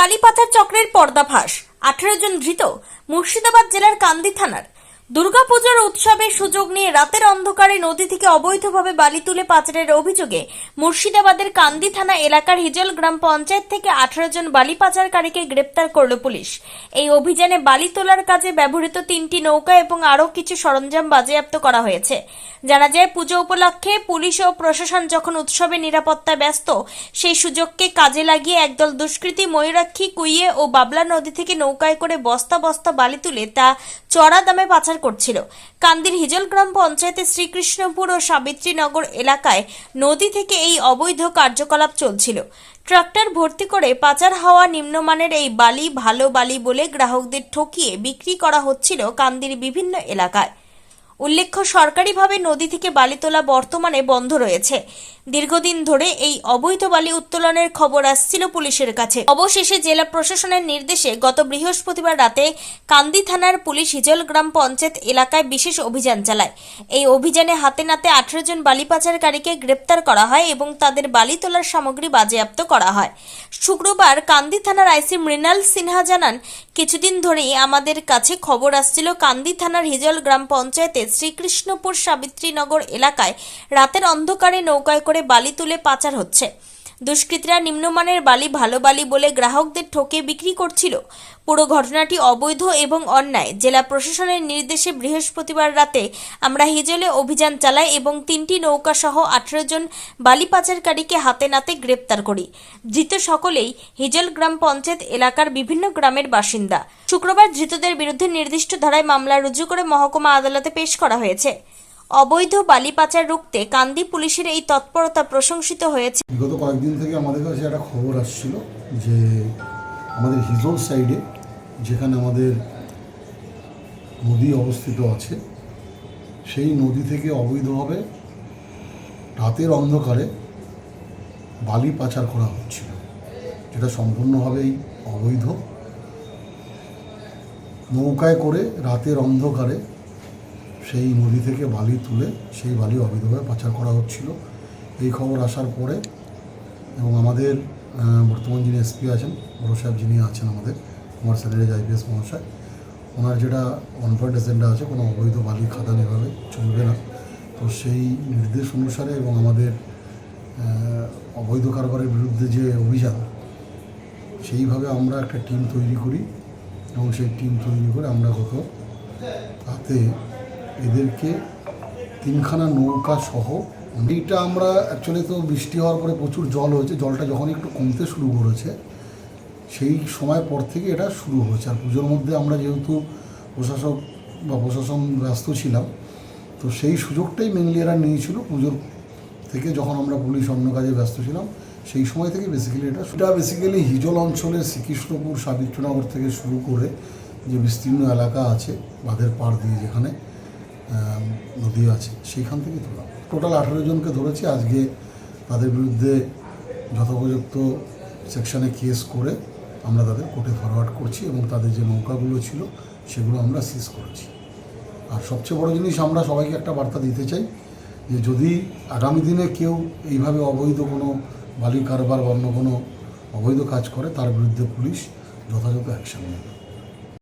বালি পাচার চক্রের পর্দাফাঁস আঠারো জন ধৃত মুর্শিদাবাদ জেলার কান্দি থানার দুর্গাপুজোর উৎসবের সুযোগ নিয়ে রাতের অন্ধকারে নদী থেকে অবৈধভাবে বালি তুলে পাচারের অভিযোগে মুর্শিদাবাদের কান্দি থানা এলাকার হিজল গ্রাম পঞ্চায়েত থেকে আঠারো জন বালি পাচারকারীকে গ্রেপ্তার করল পুলিশ। এই অভিযানে বালি তোলার কাজে ব্যবহৃত তিনটি নৌকা এবং আরও কিছু সরঞ্জাম বাজেয়াপ্ত করা হয়েছে। জানা যায়, পুজো উপলক্ষে পুলিশ ও প্রশাসন যখন উৎসবে নিরাপত্তায় ব্যস্ত, সেই সুযোগকে কাজে লাগিয়ে একদল দুষ্কৃতী ময়ূরাক্ষী কুইয়ে ও বাবলা নদী থেকে নৌকায় করে বস্তা বস্তা বালি তুলে তা চড়া দামে পাচার করছিল। কান্দির হিজল গ্রাম পঞ্চায়েতের শ্রীকৃষ্ণপুর ও সাবিত্রীনগর এলাকায় নদী থেকে এই অবৈধ কার্যকলাপ চলছিল। ট্রাক্টর ভর্তি করে পাচার হওয়া নিম্নমানের এই বালি ভালো বালি বলে গ্রাহকদের ঠকিয়ে বিক্রি করা হচ্ছিল কান্দির বিভিন্ন এলাকায়। উল্লেখ্য, সরকারিভাবে নদী থেকে বালি তোলা বর্তমানে বন্ধ রয়েছে। দীর্ঘদিন ধরে এই অবৈধ বালি উত্তোলনের খবর আসছিল পুলিশের কাছে। অবশেষে জেলা প্রশাসনের নির্দেশে গত বৃহস্পতিবার রাতে কান্দি থানার পুলিশ হিজল গ্রাম পঞ্চায়েত এলাকায় বিশেষ অভিযান চালায়। এই অভিযানে হাতে নাতে আঠেরো জন বালি পাচারকারীকে গ্রেপ্তার করা হয় এবং তাদের বালি তোলার সামগ্রী বাজেয়াপ্ত করা হয়। শুক্রবার কান্দি থানার আইসি মৃণাল সিনহা জানান, কিছুদিন ধরেই আমাদের কাছে খবর আসছিল কান্দি থানার হিজল গ্রাম পঞ্চায়েতের শ্রীকৃষ্ণপুর সাবিত্রীনগর এলাকায় রাতের অন্ধকারে নৌকায় করে বালি তুলে পাচার হচ্ছে। দুষ্কৃতীরা নিম্নমানের বালি ভালো বালি বলে গ্রাহকদের ঠকে বিক্রি করছিল। পুরো ঘটনাটি অবৈধ এবং অন্যায়। জেলা প্রশাসনের নির্দেশে বৃহস্পতিবার রাতে আমরা হিজলে অভিযান চালাই এবং তিনটি নৌকা সহ আঠেরো জন বালি পাচারকারীকে হাতে নাতে গ্রেপ্তার করি। ধৃত সকলেই হিজল গ্রাম পঞ্চায়েত এলাকার বিভিন্ন গ্রামের বাসিন্দা। শুক্রবার ধৃতদের বিরুদ্ধে নির্দিষ্ট ধারায় মামলা রুজু করে মহকুমা আদালতে পেশ করা হয়েছে। অবৈধ বালি পাচার রুখতে কান্দি পুলিশের এই তৎপরতা প্রশংসিত হয়েছে। বিগত কয়েকদিন থেকে আমাদের কাছে একটা খবর আসছিল যে আমাদের হিজল সাইডে যেখানে আমাদের নদী অবস্থিত আছে, সেই নদী থেকে অবৈধভাবে রাতের অন্ধকারে বালি পাচার করা হচ্ছিল। যেটা সম্পূর্ণভাবেই অবৈধ। নৌকায় করে রাতের অন্ধকারে সেই নদী থেকে বালি তুলে সেই বালি অবৈধভাবে পাচার করা হচ্ছিল। এই খবর আসার পরে এবং আমাদের বর্তমান যিনি এসপি আছেন, বড় সাহেব যিনি আছেন আমাদের, কুমার স্যারেজ আইপিএস মহাশয়, ওনার যেটা পয়েন্ট এজেন্ডা আছে, কোনো অবৈধ বালি, খাদান এভাবে চলবে না। তো সেই নির্দেশ অনুসারে এবং আমাদের অবৈধ কারবারের বিরুদ্ধে যে অভিযান, সেইভাবে আমরা একটা টিম তৈরি করি এবং সেই টিম তৈরি করে আমরা গত তাতে এদেরকে তিনখানা নৌকা সহ, এইটা আমরা অ্যাকচুয়ালি তো বৃষ্টি হওয়ার পরে প্রচুর জল হয়েছে, জলটা যখন একটু কমতে শুরু করেছে, সেই সময় পর থেকে এটা শুরু হয়েছে। আর পুজোর মধ্যে আমরা যেহেতু প্রশাসক বা প্রশাসন ব্যস্ত ছিলাম, তো সেই সুযোগটাই মেনলি এরা নিয়েছিল পুজোর থেকে যখন আমরা পুলিশ অন্য কাজে ব্যস্ত ছিলাম, সেই সময় থেকে বেসিক্যালি এটা এটা বেসিক্যালি হিজল অঞ্চলের শ্রীকৃষ্ণপুর, সাবিত্রনগর থেকে শুরু করে যে বিস্তীর্ণ এলাকা আছে, বাঁধের পাড় দিয়ে যেখানে নদী আছে, সেইখান থেকে তোলা টোটাল আঠেরো জনকে ধরেছি, আজকে তাদের বিরুদ্ধে যথোপযুক্ত সেকশনে কেস করে আমরা তাদের কোর্টে ফরওয়ার্ড করছি এবং তাদের যে নৌকাগুলো ছিল, সেগুলো আমরা সিজ করেছি। আর সবচেয়ে বড় জিনিস, আমরা সবাইকে একটা বার্তা দিতে চাই যে যদি আগামী দিনে কেউ এইভাবে অবৈধ কোনো বালি কারবার বা অন্য কোনো অবৈধ কাজ করে, তার বিরুদ্ধে পুলিশ যথাযথ অ্যাকশন নেবে।